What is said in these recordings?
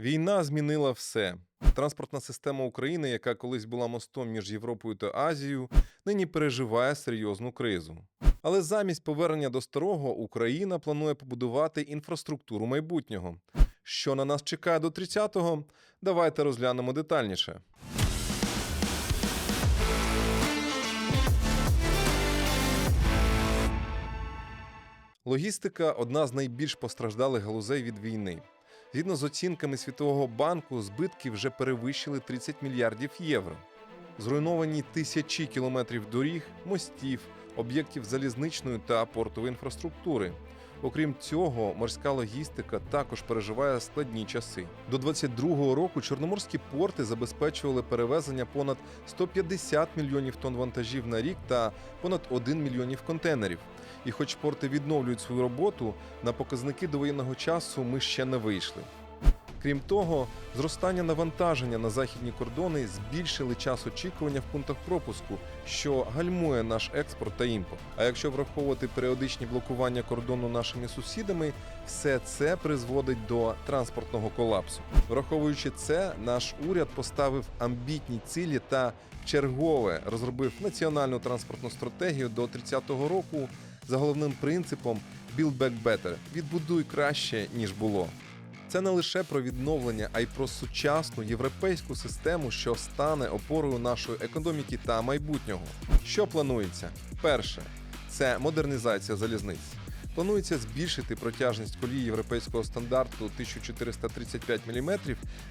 Війна змінила все. Транспортна система України, яка колись була мостом між Європою та Азією, нині переживає серйозну кризу. Але замість повернення до старого Україна планує побудувати інфраструктуру майбутнього. Що на нас чекає до 30-го? Давайте розглянемо детальніше. Логістика одна з найбільш постраждалих галузей від війни. Згідно з оцінками Світового банку, збитки вже перевищили 30 мільярдів євро. Зруйновані тисячі кілометрів доріг, мостів, об'єктів залізничної та портової інфраструктури. Окрім цього, морська логістика також переживає складні часи. До 22-го року чорноморські порти забезпечували перевезення понад 150 мільйонів тонн вантажів на рік та понад 1 мільйонів контейнерів. І хоч порти відновлюють свою роботу, на показники до воєнного часу ми ще не вийшли. Крім того, зростання навантаження на західні кордони збільшили час очікування в пунктах пропуску, що гальмує наш експорт та імпорт. А якщо враховувати періодичні блокування кордону нашими сусідами, все це призводить до транспортного колапсу. Враховуючи це, наш уряд поставив амбітні цілі та чергове розробив національну транспортну стратегію до 30-го року за головним принципом «Build Back Better» – відбудуй краще ніж було. Це не лише про відновлення, а й про сучасну європейську систему, що стане опорою нашої економіки та майбутнього. Що планується? Перше це модернізація залізниць. Планується збільшити протяжність колії європейського стандарту 1435 мм.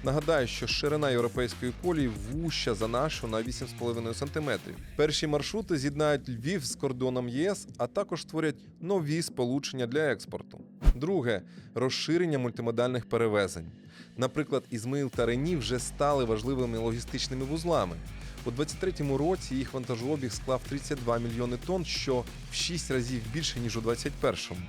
Нагадаю, що ширина європейської колії вуща за нашу на 8,5 см. Перші маршрути з'єднають Львів з кордоном ЄС, а також створять нові сполучення для експорту. Друге розширення мультимодальних перевезень. Наприклад, Ізмаїл та Рені вже стали важливими логістичними вузлами. У 23-му році їх вантажообіг склав 32 мільйони тонн, що в 6 разів більше ніж у 21-му.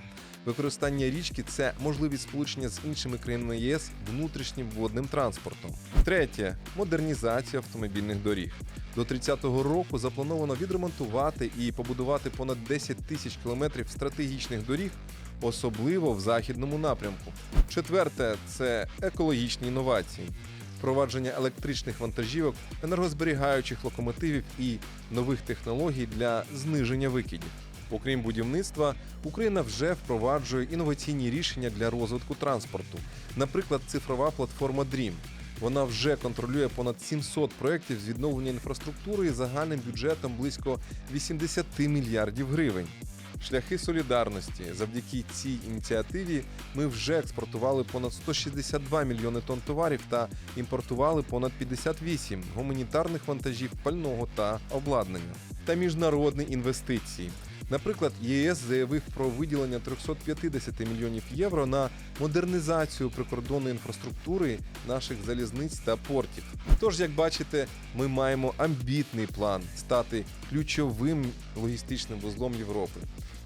Використання річки це можливість сполучення з іншими країнами ЄС внутрішнім водним транспортом. Третє модернізація автомобільних доріг. До 30-го року заплановано відремонтувати і побудувати понад 10 тисяч кілометрів стратегічних доріг, особливо в західному напрямку. Четверте це екологічні інновації. Впровадження електричних вантажівок, енергозберігаючих локомотивів і нових технологій для зниження викидів. Окрім будівництва, Україна вже впроваджує інноваційні рішення для розвитку транспорту. Наприклад, цифрова платформа DREAM. Вона вже контролює понад 700 проєктів з відновлення інфраструктури загальним бюджетом близько 80 мільярдів гривень. Шляхи солідарності. Завдяки цій ініціативі ми вже експортували понад 162 мільйони тонн товарів та імпортували понад 58 гуманітарних вантажів пального та обладнання та міжнародні інвестиції. Наприклад, ЄС заявив про виділення 350 мільйонів євро на модернізацію прикордонної інфраструктури наших залізниць та портів. Тож, як бачите, ми маємо амбітний план стати ключовим логістичним вузлом Європи.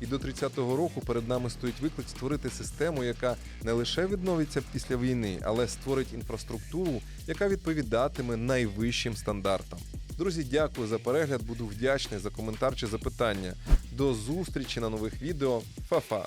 І до 30-го року перед нами стоїть виклик створити систему, яка не лише відновиться після війни, але створить інфраструктуру, яка відповідатиме найвищим стандартам. Друзі, дякую за перегляд. Буду вдячний за коментар чи запитання. До зустрічі на нових відео. Фа-фа!